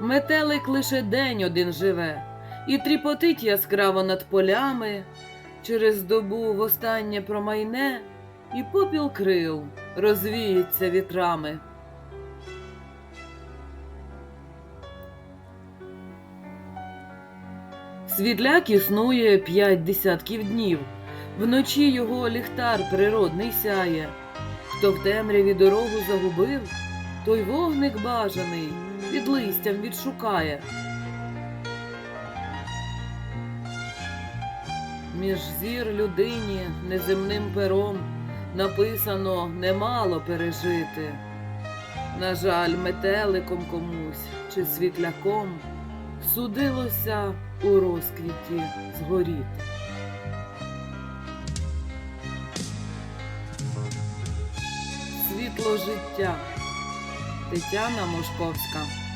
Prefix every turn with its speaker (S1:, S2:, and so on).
S1: Метелик лише день один живе, і тріпотить яскраво над полями, через добу востаннє промайне, і попіл крил розвіється вітрами. Світляк існує п'ять десятків днів, вночі його ліхтар природний сяє. Хто в темряві дорогу загубив, той вогник бажаний під листям відшукає. Між зір людині неземним пером написано немало пережити. На жаль, метеликом комусь чи світляком судилося у розквіті згоріти. Світло життя Тетяна Мошковська